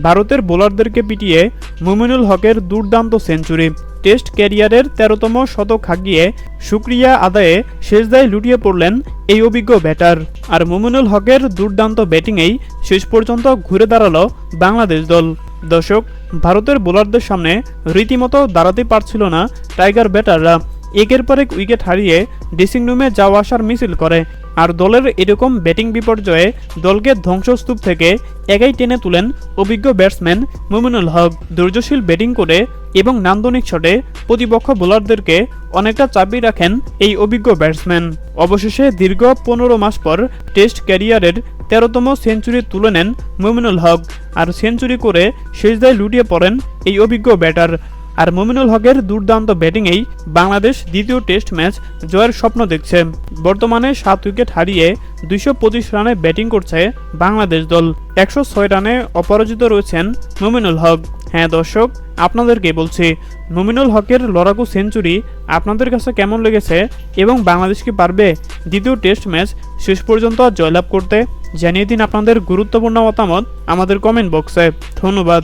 ভারতের বোলারদেরকে পিটিয়ে মুমিনুল হকের দুর্দান্ত সেঞ্চুরি। টেস্ট ক্যারিয়ারের তেরোতম শতক হাঁকিয়ে সুক্রিয়া আদায়ে শেষদায় লুটিয়ে পড়লেন এই অভিজ্ঞ ব্যাটার। আর মুমিনুল হকের দুর্দান্ত ব্যাটিংয়েই শেষ পর্যন্ত ঘুরে দাঁড়াল বাংলাদেশ দল। দর্শক, ভারতের বোলারদের সামনে রীতিমতো দাঁড়াতে পারছিল না টাইগার ব্যাটাররা। একের পর এক উইকেট হারিয়ে ড্রেসিং রুমে যাওয়া আসার মিছিল করে, আর দলের এরকম ব্যাটিং বিপর্যয়ে দলকে ধ্বংসস্তূপ থেকে একাই টেনে তুলেন অভিজ্ঞ ব্যাটসম্যান মুমিনুল হক। ধৈর্যশীল ব্যাটিং করে এবং নান্দনিক শটে প্রতিপক্ষ বোলারদেরকে অনেকটা চাপিয়ে রাখেন এই অভিজ্ঞ ব্যাটসম্যান। অবশেষে দীর্ঘ পনেরো মাস পর টেস্ট ক্যারিয়ারের তেরোতম সেঞ্চুরি তুলে নেন মুমিনুল হক, আর সেঞ্চুরি করে শেষদায় লুটিয়ে পড়েন এই অভিজ্ঞ ব্যাটার। আর মুমিনুল হকের দুর্দান্ত ব্যাটিংয়েই বাংলাদেশ দ্বিতীয় টেস্ট ম্যাচ জয়ের স্বপ্ন দেখছে। বর্তমানে সাত উইকেট হারিয়ে দুইশো পঁচিশ রানে ব্যাটিং করছে বাংলাদেশ দল। একশো ছয় রানে অপরাজিত রয়েছেন মুমিনুল হক। হ্যাঁ দর্শক, আপনাদেরকে বলছি, মুমিনুল হকের লড়াকু সেঞ্চুরি আপনাদের কাছে কেমন লেগেছে এবং বাংলাদেশ কি পারবে দ্বিতীয় টেস্ট ম্যাচ শেষ পর্যন্ত জয়লাভ করতে? জানিয়ে দিন আপনাদের গুরুত্বপূর্ণ মতামত আমাদের কমেন্ট বক্সে। ধন্যবাদ।